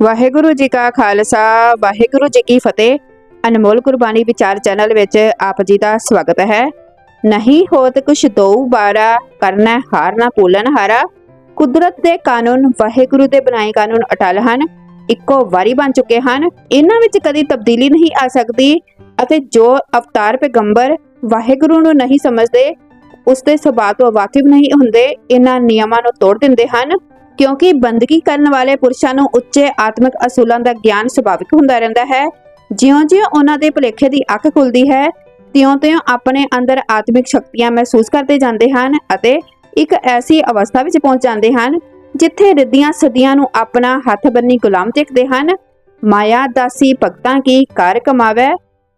ਵਾਹਿਗੁਰੂ ਜੀ ਕਾ ਖਾਲਸਾ, ਵਾਹਿਗੁਰੂ ਜੀ ਕੀ ਫਤਿਹ। ਅਨਮੋਲ ਕੁਰਬਾਨੀ ਵਿਚਾਰ ਚੈਨਲ ਵਿੱਚ ਆਪ ਜੀ ਦਾ ਸਵਾਗਤ ਹੈ। ਨਹੀਂ ਹੋਤ ਕੁਛ ਦੋ ਬਾਰਾ, ਕਰਨਾ ਹਾਰ ਨਾ ਭੂਲਣ ਹਾਰਾ। ਕੁਦਰਤ ਦੇ ਕਾਨੂੰਨ ਵਾਹਿਗੁਰੂ ਦੇ ਬਣਾਏ ਕਾਨੂੰਨ ਅਟਲ ਹਨ, ਇੱਕੋ ਵਾਰੀ ਬਣ ਚੁੱਕੇ ਹਨ। ਇਹਨਾਂ ਵਿੱਚ ਕਦੀ ਤਬਦੀਲੀ ਨਹੀਂ ਆ ਸਕਦੀ ਅਤੇ ਜੋ ਅਵਤਾਰ ਪੈਗੰਬਰ ਵਾਹਿਗੁਰੂ ਨੂੰ ਨਹੀਂ ਸਮਝਦੇ ਉਸ ਦੇ ਸੁਭਾਅ ਤੋਂ ਵਾਕਿਫ ਨਹੀਂ ਹੁੰਦੇ, ਇਹਨਾਂ ਨਿਯਮਾਂ ਨੂੰ ਤੋੜ ਦਿੰਦੇ ਹਨ। ਕਿਉਂਕਿ ਬੰਦਗੀ ਕਰਨ ਵਾਲੇ ਪੁਰਸ਼ਾਂ ਨੂੰ ਉੱਚੇ ਆਤਮਿਕ ਅਸੂਲਾਂ ਦਾ ਗਿਆਨ ਸੁਭਾਵਿਕ ਹੁੰਦਾ ਰਹਿੰਦਾ ਹੈ। ਜਿਉਂ-ਜਿਉਂ ਉਹਨਾਂ ਦੇ ਭੁਲੇਖੇ ਦੀ ਅੱਖ ਖੁੱਲਦੀ ਹੈ, ਤਿਉਂ-ਤਿਉਂ ਆਪਣੇ ਅੰਦਰ ਆਤਮਿਕ ਸ਼ਕਤੀਆਂ ਮਹਿਸੂਸ ਕਰਦੇ ਜਾਂਦੇ ਹਨ ਅਤੇ ਇੱਕ ਐਸੀ ਅਵਸਥਾ ਵਿੱਚ ਪਹੁੰਚ ਜਾਂਦੇ ਹਨ, ਜਿੱਥੇ ਰਿੱਧੀਆਂ ਸਦੀਆਂ ਨੂੰ ਆਪਣਾ ਹੱਥ ਬੰਨੀ ਗੁਲਾਮ ਦੇਖਦੇ ਹਨ। ਮਾਇਆ ਦਾਸੀ ਭਗਤਾਂ ਕੀ ਕਰ ਕਮਾਵੇ,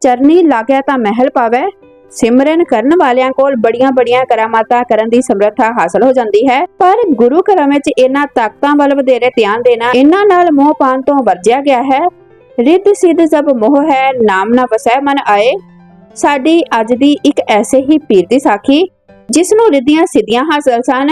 ਚਰਨੀ ਲਾਗਿਆ ਤਾਂ ਮਹਿਲ ਪਾਵੇ। ਸਿਮਰਨ ਕਰਨ ਵਾਲਿਆਂ ਕੋਲ ਬੜੀਆਂ-ਬੜੀਆਂ ਕਰਾਮਾਤਾਂ ਕਰਨ ਦੀ ਸਮਰੱਥਾ ਹਾਸਲ ਹੋ ਜਾਂਦੀ ਹੈ। ਪਰ ਗੁਰੂ ਘਰਾਂ ਵਿੱਚ ਇਹਨਾਂ ਤਾਕਤਾਂ ਵੱਲ ਵਧੇਰੇ ਧਿਆਨ ਦੇਣਾ, ਇਹਨਾਂ ਨਾਲ ਮੋਹ ਪਾਣ ਤੋਂ ਵਰਜਿਆ ਗਿਆ ਹੈ। ਰਿੱਧ ਸਿੱਧ ਸਭ ਮੋਹ ਹੈ, ਨਾਮ ਨਾ ਵਸੈ ਮਨ ਆਏ। ਸਾਡੀ ਅੱਜ ਦੀ ਇੱਕ ਐਸੇ ਹੀ ਪੀਰ ਦੀ ਸਾਖੀ, ਜਿਸ ਨੂੰ ਰਿੱਧੀਆਂ ਸਿੱਧੀਆਂ ਹਾਸਲ ਸਨ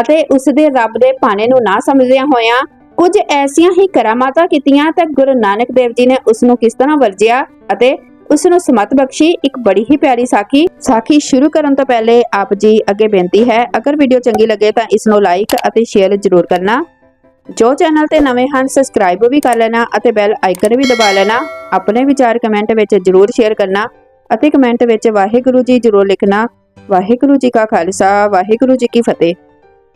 ਅਤੇ ਉਸ ਦੇ ਰੱਬ ਦੇ ਭਾਣੇ ਨੂੰ ਨਾ ਸਮਝਦਿਆਂ ਹੋਇਆਂ ਕੁਝ ਐਸੀਆਂ ਹੀ ਕਰਾਮਾਤਾਂ ਕੀਤੀਆਂ ਤਾਂ ਗੁਰੂ ਨਾਨਕ ਦੇਵ ਜੀ ਨੇ ਉਸ ਨੂੰ ਕਿਸ ਤਰ੍ਹਾਂ ਵਰਜਿਆ ਅਤੇ ਉਸ ਨੂੰ ਸਮਤ ਬਖਸ਼ੀ ਇੱਕ ਬੜੀ ਹੀ ਪਿਆਰੀ ਸਾਖੀ ਸਾਖੀ ਸ਼ੁਰੂ ਕਰਨ ਤੋਂ ਪਹਿਲੇ ਆਪ ਜੀ ਅੱਗੇ ਬੇਨਤੀ ਹੈ, ਅਗਰ ਵੀਡੀਓ ਚੰਗੀ ਲੱਗੇ ਤਾਂ ਇਸ ਨੂੰ ਲਾਈਕ ਅਤੇ ਸ਼ੇਅਰ ਜ਼ਰੂਰ ਕਰਨਾ। ਜੋ ਚੈਨਲ ਤੇ ਨਵੇਂ ਹਨ ਸਬਸਕ੍ਰਾਈਬ ਵੀ ਕਰ ਲੈਣਾ ਅਤੇ ਬੈਲ ਆਈਕਨ ਵੀ ਦਬਾ ਲੈਣਾ। ਆਪਣੇ ਵਿਚਾਰ ਕਮੈਂਟ ਵਿੱਚ ਜ਼ਰੂਰ ਸ਼ੇਅਰ ਕਰਨਾ ਅਤੇ ਕਮੈਂਟ ਵਿੱਚ ਵਾਹਿਗੁਰੂ ਜੀ ਜ਼ਰੂਰ ਲਿਖਣਾ। ਵਾਹਿਗੁਰੂ ਜੀ ਕਾ ਖਾਲਸਾ, ਵਾਹਿਗੁਰੂ ਜੀ ਕੀ ਫਤਿਹ।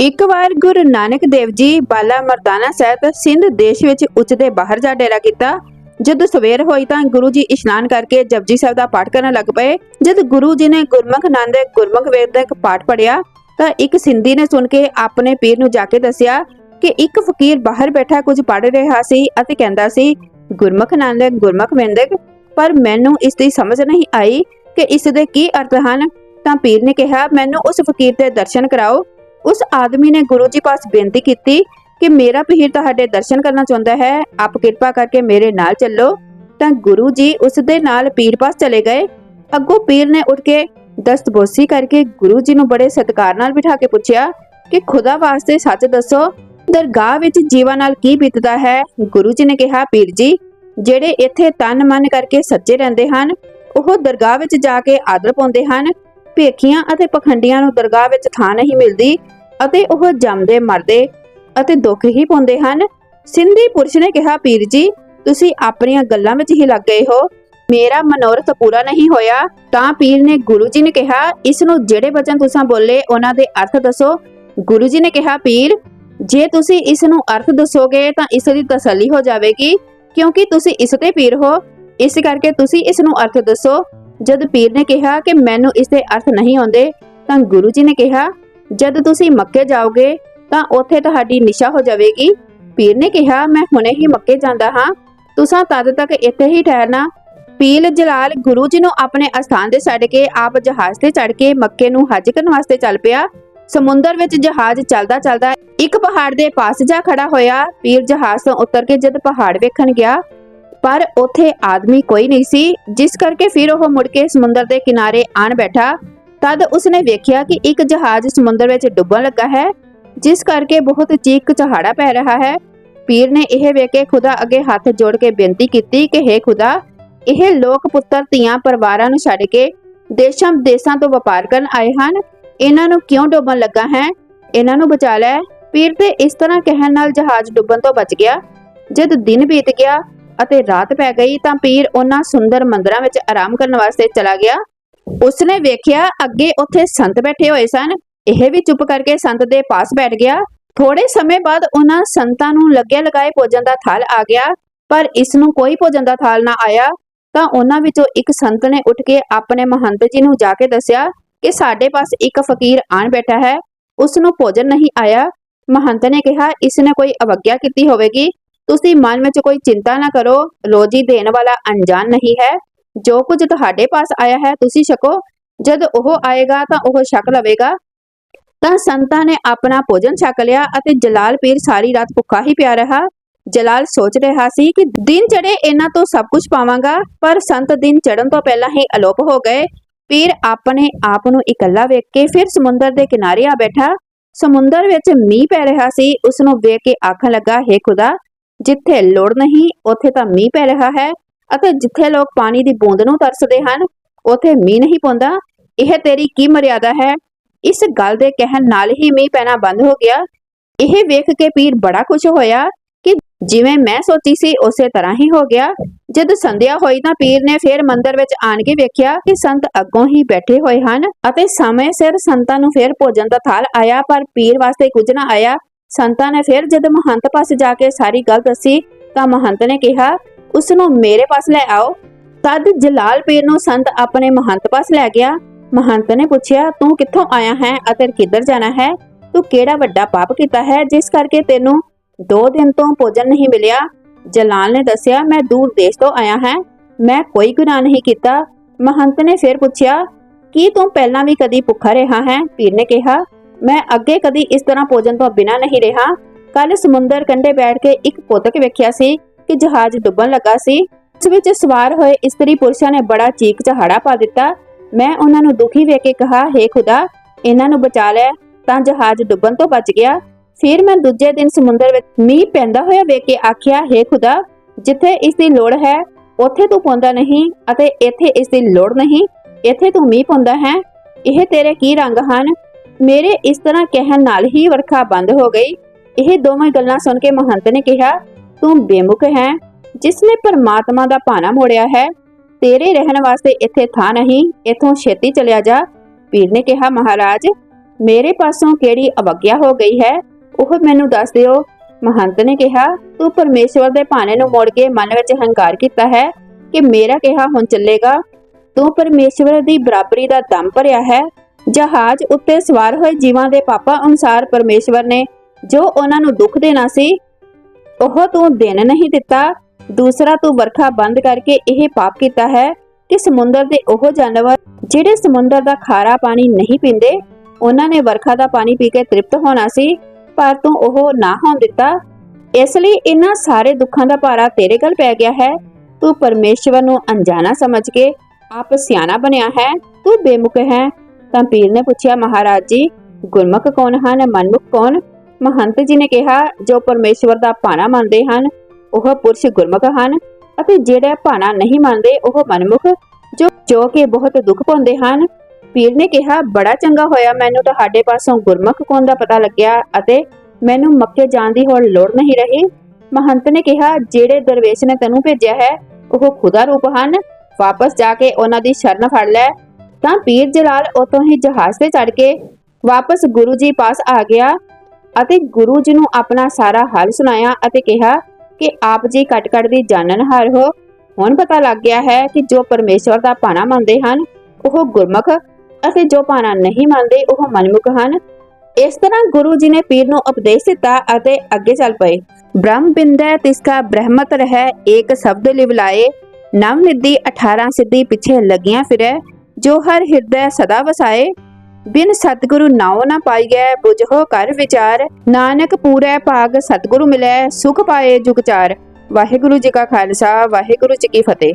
ਇੱਕ ਵਾਰ ਗੁਰੂ ਨਾਨਕ ਦੇਵ ਜੀ ਬਾਲਾ ਮਰਦਾਨਾ ਸਾਹਿਬ ਸਿੰਧ ਦੇਸ਼ ਵਿੱਚ ਉੱਚਦੇ ਬਾਹਰ ਜਾ ਡੇਰਾ ਕੀਤਾ। ਜਦ ਸਵੇਰ ਹੋਈ ਤਾਂ ਗੁਰੂ ਜੀ ਇਸ਼ਨਾਨ ਕਰਕੇ ਜਪਜੀ ਸਾਹਿਬ ਦਾ ਪਾਠ ਕਰਨ ਲੱਗ ਪਏ। ਜਦ ਗੁਰੂ ਜੀ ਨੇ ਗੁਰਮੁਖ ਆਨੰਦ ਗੁਰਮੁਖ ਵੇਦ ਦਾ ਇੱਕ ਪਾਠ ਪੜਿਆ ਤਾਂ ਇੱਕ ਸਿੰਧੀ ਨੇ ਸੁਣ ਕੇ ਆਪਣੇ ਪੀਰ ਨੂੰ ਜਾ ਕੇ ਦੱਸਿਆ ਕਿ ਇੱਕ ਫਕੀਰ ਬਾਹਰ ਬੈਠਾ ਕੁਝ ਪੜ ਰਿਹਾ ਸੀ ਅਤੇ ਕਹਿੰਦਾ ਸੀ, ਗੁਰਮੁਖ ਆਨੰਦ ਗੁਰਮੁਖ ਵੇਦਕ? ਪਰ ਮੈਨੂੰ ਇਸ ਦੀ ਸਮਝ ਨਹੀਂ ਆਈ ਕਿ ਇਸ ਦੇ ਕੀ ਅਰਥ ਹਨ। ਤਾਂ ਪੀਰ ਨੇ ਕਿਹਾ, ਮੈਨੂੰ ਉਸ ਫਕੀਰ ਦੇ ਦਰਸ਼ਨ ਕਰਾਓ। ਉਸ ਆਦਮੀ ਨੇ ਗੁਰੂ ਜੀ ਪਾਸ ਬੇਨਤੀ ਕੀਤੀ ਕਿ ਮੇਰਾ ਪੀਰ ਤੁਹਾਡੇ ਦਰਸ਼ਨ ਕਰਨਾ ਚਾਹੁੰਦਾ ਹੈ, ਆਪ ਕਿਰਪਾ ਕਰਕੇ ਮੇਰੇ ਨਾਲ ਚੱਲੋ। ਤਾਂ ਗੁਰੂ ਜੀ ਉਸ ਦੇ ਨਾਲ ਪੀਰ ਪਾਸ ਚਲੇ ਗਏ। ਅੱਗੋਂ ਪੀਰ ਨੇ ਉੱਠ ਕੇ ਦਸਤਬੋਸੀ ਕਰਕੇ ਗੁਰੂ ਜੀ ਨੂੰ ਬੜੇ ਸਤਿਕਾਰ ਨਾਲ ਬਿਠਾ ਕੇ ਪੁੱਛਿਆ ਕਿ ਖੁਦਾ ਵਾਸਤੇ ਸੱਚ ਦੱਸੋ, ਦਰਗਾਹ ਵਿੱਚ ਜੀਵਾਂ ਨਾਲ ਕੀ ਬੀਤਦਾ ਹੈ? ਗੁਰੂ ਜੀ ਨੇ ਕਿਹਾ, ਪੀਰ ਜੀ, ਜਿਹੜੇ ਇੱਥੇ ਤਨ ਮਨ ਕਰਕੇ ਸੱਚੇ ਰਹਿੰਦੇ ਹਨ, ਉਹ ਦਰਗਾਹ ਵਿੱਚ ਜਾ ਕੇ ਆਦਰ ਪਾਉਂਦੇ ਹਨ। ਭੇਖੀਆਂ ਅਤੇ ਪਖੰਡੀਆਂ ਨੂੰ ਦਰਗਾਹ ਵਿੱਚ ਥਾਂ ਨਹੀਂ ਮਿਲਦੀ ਅਤੇ ਉਹ ਜੰਮਦੇ, ਮਰਦੇ ਅਤੇ ਦੁੱਖ ਹੀ ਪਾਉਂਦੇ ਹਨ। ਸਿੰਧੀ ਪੁਰਸ਼ ਨੇ ਕਿਹਾ, ਪੀਰ ਜੀ, ਤੁਸੀਂ ਆਪਣੀਆਂ ਗੱਲਾਂ ਵਿੱਚ ਹੀ ਲੱਗ ਗਏ ਹੋ। ਮੇਰਾ ਮਨੋਰਥ ਪੂਰਾ ਨਹੀਂ ਹੋਇਆ। ਤਾਂ ਪੀਰ ਨੇ ਗੁਰੂ ਜੀ ਨੇ ਕਿਹਾ, ਇਸ ਨੂੰ ਜਿਹੜੇ ਬਚਨ ਤੁਸੀਂ ਬੋਲੇ, ਉਹਨਾਂ ਦੇ ਅਰਥ ਦੱਸੋ। ਗੁਰੂ ਜੀ ਨੇ ਕਿਹਾ, ਪੀਰ, ਜੇ ਤੁਸੀਂ ਇਸ ਨੂੰ ਅਰਥ ਦੱਸੋਗੇ, ਤਾਂ ਇਸ ਦੀ ਤਸੱਲੀ ਹੋ ਜਾਵੇਗੀ, ਕਿਉਂਕਿ ਤੁਸੀਂ ਇਸ ਤੇ ਪੀਰ ਹੋ। ਇਸ ਕਰਕੇ ਤੁਸੀਂ ਇਸ ਨੂੰ ਅਰਥ ਦੱਸੋ। ਜਦ ਪੀਰ ਨੇ ਕਿਹਾ ਕਿ ਮੈਨੂੰ ਇਸ ਦੇ ਅਰਥ ਨਹੀਂ ਆਉਂਦੇ, ਤਾਂ ਗੁਰੂ ਜੀ ਨੇ ਕਿਹਾ, ਜਦ ਤੁਸੀਂ ਮੱਕੇ ਜਾਓਗੇ ਤਾਂ ਉੱਥੇ ਤੁਹਾਡੀ ਨਿਸ਼ਾ ਹੋ ਜਾਵੇਗੀ। ਪੀਰ ਨੇ ਕਿਹਾ, ਮੈਂ ਹੁਣੇ ਹੀ ਮੱਕੇ ਜਾਂਦਾ ਹਾਂ। ਤੁਸੀਂ ਤਦ ਤੱਕ ਇੱਥੇ ਹੀ ਠਹਿਰਨਾ। ਪੀਲ ਜਲਾਲ ਗੁਰੂ ਜੀ ਨੂੰ ਆਪਣੇ ਅਸਥਾਨ ਤੇ ਛੱਡ ਕੇ ਆਪ ਜਹਾਜ਼ ਤੇ ਚੜ ਕੇ ਮੱਕੇ ਨੂੰ ਹਜ ਕਰਨ ਵਾਸਤੇ ਚੱਲ ਪਿਆ। ਸਮੁੰਦਰ ਵਿੱਚ ਜਹਾਜ਼ ਚੱਲਦਾ ਚੱਲਦਾ ਇੱਕ ਪਹਾੜ ਦੇ ਪਾਸ ਜਾ ਖੜਾ ਹੋਇਆ। ਪੀਰ ਜਹਾਜ਼ ਤੋਂ ਉਤਰ ਕੇ ਜਦ ਪਹਾੜ ਵੇਖਣ ਗਿਆ। ਪਰ ਉੱਥੇ ਆਦਮੀ ਕੋਈ ਨਹੀਂ ਸੀ। ਜਿਸ ਕਰਕੇ ਫਿਰ ਉਹ ਮੁੜ ਕੇ ਸਮੁੰਦਰ ਦੇ ਕਿਨਾਰੇ ਆਣ ਬੈਠਾ। ਤਦ ਉਸਨੇ ਵੇਖਿਆ ਕਿ ਇੱਕ ਜਹਾਜ਼ ਸਮੁੰਦਰ ਵਿੱਚ ਡੁੱਬਣ ਲੱਗਾ ਹੈ। ਜਿਸ ਕਰਕੇ ਬਹੁਤ ਚੀਕ ਚਹਾੜਾ ਪੈ ਰਿਹਾ ਹੈ। ਪੀਰ ਨੇ ਇਹ ਵੇਖ ਕੇ ਖੁਦਾ ਅੱਗੇ ਹੱਥ ਜੋੜ ਕੇ ਬੇਨਤੀ ਕੀਤੀ ਕਿ हे ਖੁਦਾ, ਇਹ ਲੋਕ ਪੁੱਤਰ ਧੀਆਂ ਪਰਿਵਾਰਾਂ ਨੂੰ ਛੱਡ ਕੇ ਦੇਸ਼ਾਂ ਦੇਸ਼ਾਂ ਤੋਂ ਵਪਾਰ ਕਰਨ ਆਏ ਹਨ। ਇਹਨਾਂ ਨੂੰ ਕਿਉਂ ਡੁੱਬਣ ਲੱਗਾ ਹੈ? ਇਹਨਾਂ ਨੂੰ ਬਚਾ ਲੈ। ਪੀਰ ਤੇ ਇਸ ਤਰ੍ਹਾਂ ਕਹਿਣ ਨਾਲ ਜਹਾਜ਼ ਡੁੱਬਣ ਤੋਂ ਬਚ ਗਿਆ। ਜਦ ਦਿਨ ਬੀਤ ਗਿਆ ਅਤੇ ਰਾਤ ਪੈ ਗਈ ਤਾਂ ਪੀਰ ਉਹਨਾਂ ਸੁੰਦਰ ਮੰਦਰਾਂ ਵਿੱਚ ਆਰਾਮ ਕਰਨ ਵਾਸਤੇ ਚਲਾ ਗਿਆ। ਉਸਨੇ ਵੇਖਿਆ ਅੱਗੇ ਉੱਥੇ ਸੰਤ ਬੈਠੇ ਹੋਏ ਸਨ। ਇਹ ਵੀ ਚੁੱਪ ਕਰਕੇ ਸੰਤ ਦੇ ਪਾਸ ਬੈਠ ਗਿਆ। ਥੋੜੇ ਸਮੇਂ ਬਾਅਦ ਉਹਨਾਂ ਸੰਤਾਂ ਨੂੰ ਲੱਗਿਆ ਲਗਾਏ ਭੋਜਨ ਦਾ ਥਾਲ ਆ ਗਿਆ, ਪਰ ਇਸ ਨੂੰ ਕੋਈ ਭੋਜਨ ਦਾ ਥਾਲ ਨਾ ਆਇਆ। ਤਾਂ ਉਹਨਾਂ ਵਿੱਚੋਂ ਇੱਕ ਸੰਤ ਨੇ ਉੱਠ ਕੇ ਆਪਣੇ ਮਹੰਤ ਜੀ ਨੂੰ ਜਾ ਕੇ ਦੱਸਿਆ ਕਿ ਸਾਡੇ ਪਾਸ ਇੱਕ ਫਕੀਰ ਆਣ ਬੈਠਾ ਹੈ, ਉਸ ਨੂੰ ਭੋਜਨ ਨਹੀਂ ਆਇਆ। ਮਹੰਤ ਨੇ ਕਿਹਾ, ਇਸ ਨੇ ਕੋਈ ਅਵਗਿਆ ਕੀਤੀ ਹੋਵੇਗੀ? ਤੁਸੀਂ ਮਨ ਵਿੱਚ ਕੋਈ ਚਿੰਤਾ ਨਾ ਕਰੋ। ਰੋਜੀ ਦੇਣ ਵਾਲਾ ਅਣਜਾਣ ਨਹੀਂ ਹੈ। ਜੋ ਕੁਝ ਤੁਹਾਡੇ ਪਾਸ ਆਇਆ ਹੈ, ਤੁਸੀਂ ਛਕੋ। ਜਦ ਉਹ ਆਏਗਾ ਤਾਂ ਉਹ ਛਕ ਲਵੇਗਾ। ਤਾਂ ਸੰਤਾਂ ਨੇ ਆਪਣਾ ਭੋਜਨ ਛਕ ਲਿਆ ਅਤੇ ਜਲਾਲ ਪੀਰ ਸਾਰੀ ਰਾਤ ਭੁੱਖਾ ਹੀ ਪਿਆ ਰਿਹਾ। ਜਲਾਲ ਸੋਚ ਰਿਹਾ ਸੀ ਕਿ ਦਿਨ ਚੜੇ ਇਹਨਾਂ ਤੋਂ ਸਭ ਕੁਝ ਪਾਵਾਂਗਾ, ਪਰ ਸੰਤ ਦਿਨ ਚੜਨ ਤੋਂ ਪਹਿਲਾਂ ਹੀ ਅਲੋਪ ਹੋ ਗਏ। ਪੀਰ ਆਪਣੇ ਆਪ ਨੂੰ ਇਕੱਲਾ ਵੇਖ ਕੇ ਫਿਰ ਸਮੁੰਦਰ ਦੇ ਕਿਨਾਰੇ ਆ ਬੈਠਾ। ਸਮੁੰਦਰ ਵਿੱਚ ਮੀਂਹ ਪੈ ਰਿਹਾ ਸੀ ਉਸ ਨੂੰ ਵੇਖ ਕੇ ਆਖਣ ਲੱਗਾ, ਹੈ ਖੁਦਾ, ਜਿੱਥੇ ਲੋੜ ਨਹੀਂ, ਉੱਥੇ ਤਾਂ ਮੀਂਹ ਪੈ ਰਿਹਾ ਹੈ ਅਤੇ ਜਿੱਥੇ ਲੋਕ ਪਾਣੀ ਦੀ ਬੂੰਦ ਨੂੰ ਤਰਸਦੇ ਹਨ, ਉੱਥੇ ਮੀਂਹ ਨਹੀਂ ਪੈਂਦਾ ਇਹ ਤੇਰੀ ਕੀ ਮਰਿਆਦਾ ਹੈ? ਇਸ ਗੱਲ ਦੇ ਕਹਿਣ ਨਾਲ ਹੀ ਮੀਂਹ ਪੈਣਾ ਬੰਦ ਹੋ ਗਿਆ। ਇਹ ਵੇਖ ਕੇ ਪੀਰ ਬੜਾ ਖੁਸ਼ ਹੋਇਆ ਕਿ ਜਿਵੇਂ ਮੈਂ ਸੋਚੀ ਸੀ, ਉਸੇ ਤਰ੍ਹਾਂ ਹੀ ਹੋ ਗਿਆ। ਜਦ ਸੰਧਿਆ ਹੋਈ ਤਾਂ ਪੀਰ ਨੇ ਫੇਰ ਮੰਦਰ ਵਿੱਚ ਆਣ ਕੇ ਵੇਖਿਆ ਕਿ ਸੰਤ ਅੱਗੋਂ ਹੀ ਬੈਠੇ ਹੋਏ ਹਨ ਅਤੇ ਸਮੇਂ ਸਿਰ ਸੰਤਾਂ ਨੂੰ ਫੇਰ ਭੋਜਨ ਦਾ ਥਾਲ ਆਇਆ, ਪਰ ਪੀਰ ਵਾਸਤੇ ਕੁਝ ਨਾ ਆਇਆ। ਸੰਤਾਂ ਨੇ ਫਿਰ ਜਦ ਮਹੰਤ ਪਾਸ ਜਾ ਕੇ ਸਾਰੀ ਗੱਲ ਦੱਸੀ, ਤਾਂ ਮਹੰਤ ਨੇ ਕਿਹਾ ਉਸ ਨੂੰ ਮੇਰੇ ਪਾਸ ਲੈ ਆਓ। ਤਦ ਜਲਾਲ ਪੀਰ ਨੂੰ ਸੰਤ ਆਪਣੇ ਮਹੰਤ ਪਾਸ ਲੈ ਗਿਆ। ਮਹੰਤ ਨੇ ਪੁੱਛਿਆ, ਤੂੰ ਕਿੱਥੋਂ ਆਇਆ ਹੈ ਅਤੇ ਕਿੱਧਰ ਜਾਣਾ ਹੈ? ਤੂੰ ਕਿਹੜਾ ਵੱਡਾ ਪਾਪ ਕੀਤਾ ਹੈ ਜਿਸ ਕਰਕੇ ਤੈਨੂੰ ਦੋ ਦਿਨ ਤੋਂ ਭੋਜਨ ਨਹੀਂ ਮਿਲਿਆ? ਜਲਾਲ ਨੇ ਦੱਸਿਆ, ਮੈਂ ਦੂਰ ਦੇਸ਼ ਤੋਂ ਆਇਆ ਹਾਂ। ਮੈਂ ਕੋਈ ਗੁਨਾਹ ਨਹੀਂ ਕੀਤਾ। ਮਹੰਤ ਨੇ ਫਿਰ ਪੁੱਛਿਆ, ਕੀ ਤੂੰ ਪਹਿਲਾਂ ਵੀ ਕਦੀ ਭੁੱਖਾ ਰਿਹਾ ਹੈ? ਪੀਰ ਨੇ ਕਿਹਾ, ਮੈਂ ਅੱਗੇ ਕਦੀ ਇਸ ਤਰ੍ਹਾਂ ਭੋਜਨ ਤੋਂ ਬਿਨਾਂ ਨਹੀਂ ਰਿਹਾ। ਕੱਲ ਸਮੁੰਦਰ ਕੰਢੇ ਬੈਠ ਕੇ ਇੱਕ ਪੁੱਤਕ ਵੇਖਿਆ ਸੀ ਕਿ ਜਹਾਜ਼ ਡੁੱਬਣ ਲੱਗਾ ਸੀ। ਉਸ ਵਿੱਚ ਸਵਾਰ ਹੋਏ ਇਸਤਰੀ ਪੁਰਸ਼ਾਂ ਨੇ ਬੜਾ ਚੀਕ ਚਹਾੜਾ ਪਾ ਦਿੱਤਾ। ਮੈਂ ਉਹਨਾਂ ਨੂੰ ਦੁਖੀ ਵੇਖ ਕੇ ਕਿਹਾ, ਹੇ ਖੁਦਾ, ਇਹਨਾਂ ਨੂੰ ਬਚਾ ਲੈ, ਤਾਂ ਜਹਾਜ਼ ਡੁੱਬਣ ਤੋਂ ਬਚ ਗਿਆ। ਫਿਰ ਮੈਂ ਦੂਜੇ ਦਿਨ ਸਮੁੰਦਰ ਵਿੱਚ ਮੀਂਹ ਪੈਂਦਾ ਹੋਇਆ ਵੇਖ ਕੇ ਆਖਿਆ, ਹੇ ਖੁਦਾ, ਜਿੱਥੇ ਇਸ ਦੀ ਲੋੜ ਹੈ, ਉੱਥੇ ਤੂੰ ਪਾਉਂਦਾ ਨਹੀਂ ਅਤੇ ਇੱਥੇ ਇਸ ਦੀ ਲੋੜ ਨਹੀਂ, ਇੱਥੇ ਤੂੰ ਮੀਂਹ ਪਾਉਂਦਾ ਹੈ। ਇਹ ਤੇਰੇ ਕੀ ਰੰਗ ਹਨ? ਮੇਰੇ ਇਸ ਤਰ੍ਹਾਂ ਕਹਿਣ ਨਾਲ ਹੀ ਵਰਖਾ ਬੰਦ ਹੋ ਗਈ। ਇਹ ਦੋਵੇਂ ਗੱਲਾਂ ਸੁਣ ਕੇ ਮਹੰਤ ਨੇ ਕਿਹਾ, ਤੂੰ ਬੇਮੁਖ ਹੈ, ਜਿਸ ਨੇ ਪਰਮਾਤਮਾ ਦਾ ਭਾਣਾ ਮੋੜਿਆ ਹੈ ਤੇਰੇ ਰਹਿਣ ਵਾਸਤੇ ਇੱਥੇ ਥਾਂ ਨਹੀਂ, ਇੱਥੋਂ ਛੇਤੀ ਚਲਿਆ ਜਾ। ਪੀਰ ਨੇ ਕਿਹਾ, ਮਹਾਰਾਜ, ਮੇਰੇ ਪਾਸੋਂ ਕਿਹੜੀ ਅਵਗਿਆ ਹੋ ਗਈ ਹੈ? ਉਹ ਮੈਨੂੰ ਦੱਸ ਦਿਓ। ਮਹੰਤ ਨੇ ਕਿਹਾ, ਤੂੰ ਪਰਮੇਸ਼ਵਰ ਦੇ ਭਾਣੇ ਨੂੰ ਮੋੜ ਕੇ ਮਨ ਵਿੱਚ ਹੰਕਾਰ ਕੀਤਾ ਹੈ ਕਿ ਮੇਰਾ ਕਿਹਾ ਹੁਣ ਚੱਲੇਗਾ? ਤੂੰ ਪਰਮੇਸ਼ਵਰ ਦੀ ਬਰਾਬਰੀ ਦਾ ਦਮ ਭਰਿਆ ਹੈ। ਜਹਾਜ਼ ਉੱਤੇ ਸਵਾਰ ਹੋਏ ਜੀਵਾਂ ਦੇ ਪਾਪਾਂ ਅਨੁਸਾਰ ਪਰਮੇਸ਼ਵਰ ਨੇ ਜੋ ਉਹਨਾਂ ਨੂੰ ਦੁੱਖ ਦੇਣਾ ਸੀ, ਉਹ ਤੂੰ ਦੇਣ ਨਹੀਂ ਦਿੱਤਾ। ਦੂਸਰਾ ਤੂੰ ਵਰਖਾ ਬੰਦ ਕਰਕੇ ਇਹ ਪਾਪ ਕੀਤਾ ਹੈ ਕਿ ਸਮੁੰਦਰ ਦੇ ਉਹ ਜਾਨਵਰ ਜਿਹੜੇ ਸਮੁੰਦਰ ਦਾ ਖਾਰਾ ਪਾਣੀ ਨਹੀਂ ਪੀਂਦੇ, ਉਹਨਾਂ ਨੇ ਵਰਖਾ ਦਾ ਪਾਣੀ ਪੀ ਕੇ ਤ੍ਰਿਪਤ ਹੋਣਾ ਸੀ, ਪਰ ਤੂੰ ਉਹ ਨਾ ਹੋਣ ਦਿੱਤਾ। ਇਸ ਲਈ ਇਹਨਾਂ ਸਾਰੇ ਦੁੱਖਾਂ ਦਾ ਭਾਰਾ ਤੇਰੇ ਗਲ ਪੈ ਗਿਆ ਹੈ। ਤੂੰ ਪਰਮੇਸ਼ਵਰ ਨੂੰ ਅਣਜਾਣਾ ਸਮਝ ਕੇ ਆਪ ਸਿਆਣਾ ਬਣਿਆ ਹੈ। ਤੂੰ ਬੇਮੁਖ ਹੈ। ਤਾਂ ਪੀਰ ਨੇ ਪੁੱਛਿਆ, ਮਹਾਰਾਜ ਜੀ, ਗੁਰਮੁਖ ਕੌਣ ਹਨ? ਮਨਮੁਖ ਕੌਣ? ਮਹੰਤ ਜੀ ਨੇ ਕਿਹਾ, ਜੋ ਪਰਮੇਸ਼ਵਰ ਦਾ ਭਾਣਾ ਮੰਨਦੇ ਹਨ ਉਹ ਪੁਰਸ਼ ਗੁਰਮੁਖ ਹਨ ਅਤੇ ਜਿਹੜੇ ਭਾਣਾ ਨਹੀਂ ਮੰਨਦੇ ਉਹ ਮਨਮੁਖ, ਜੋ ਜੋ ਕਿ ਬਹੁਤ ਦੁੱਖ ਪਾਉਂਦੇ ਹਨ। ਪੀਰ ਨੇ ਕਿਹਾ, ਬੜਾ ਚੰਗਾ ਹੋਇਆ ਮੈਨੂੰ ਤੁਹਾਡੇ ਪਾਸੋਂ ਗੁਰਮੁਖ ਕੌਣ ਦਾ ਪਤਾ ਲੱਗਿਆ ਅਤੇ ਮੈਨੂੰ ਮੱਕੇ ਜਾਣ ਦੀ ਹੋਰ ਲੋੜ ਨਹੀਂ ਰਹੀ? ਮਹੰਤ ਨੇ ਕਿਹਾ, ਜਿਹੜੇ ਦਰਵੇਸ਼ ਨੇ ਤੈਨੂੰ ਭੇਜਿਆ ਹੈ, ਉਹ ਖੁਦਾ ਰੂਪ ਹਨ। ਵਾਪਸ ਜਾ ਕੇ ਉਹਨਾਂ ਦੀ ਸ਼ਰਨ ਫੜ ਲੈ। ਤਾਂ ਪੀਰ ਜਲਾਲ ਉਤੋਂ ਹੀ ਜਹਾਜ਼ ਤੇ ਚੜ ਕੇ ਵਾਪਸ ਗੁਰੂ ਜੀ ਪਾਸ ਆ ਗਿਆ ਅਤੇ ਗੁਰੂ ਜੀ ਨੂੰ ਆਪਣਾ ਸਾਰਾ ਹਾਲ ਸੁਣਾਇਆ ਅਤੇ ਕਿਹਾ ਕਿ ਆਪ ਜੀ ਕਟ-ਕਟ ਦੀ ਜਾਣਨਹਾਰ ਹੋ। ਹੁਣ ਪਤਾ ਲੱਗ ਗਿਆ ਹੈ ਕਿ ਜੋ ਪਰਮੇਸ਼ਵਰ ਦਾ ਭਾਣਾ ਮੰਨਦੇ ਹਨ, ਉਹ ਗੁਰਮੁਖ। ਅਤੇ ਜੋ ਭਾਣਾ ਨਹੀਂ ਮੰਨਦੇ, ਉਹ ਮਨਮੁਖ ਹਨ। ਇਸ ਤਰ੍ਹਾਂ ਗੁਰੂ ਜੀ ਨੇ ਪੀਰ ਨੂੰ ਉਪਦੇਸ਼ ਦਿੱਤਾ ਅਤੇ ਅੱਗੇ ਚੱਲ ਪਏ। ਬ੍ਰਹਮ ਬਿੰਦੈ ਤਿਸਕਾ ਬ੍ਰਹਮਤ ਰਹਿ, ਏਕ ਸ਼ਬਦ ਲਿਵਲਾਏ ਨਵ ਨਿਧੀ 18 ਸਿੱਧੀ ਪਿੱਛੇ ਲੱਗੀਆਂ ਫਿਰੈ, ਜੋ ਹਰ ਹਿਰਦੈ ਸਦਾ ਵਸਾਏ। ਬਿਨ ਸਤਿਗੁਰੂ ਨਾਉ ਨਾ ਪਾਈਐ ਬੁਝੋ ਕਰ ਵਿਚਾਰ, ਨਾਨਕ ਪੂਰੈ ਭਾਗ ਸਤਿਗੁਰੂ ਮਿਲੈ ਸੁਖ ਪਾਏ ਜੁਗ ਚਾਰ। ਵਾਹਿਗੁਰੂ ਜੀ ਕਾ ਖਾਲਸਾ, ਵਾਹਿਗੁਰੂ ਜੀ ਕੀ ਫਤਿਹ।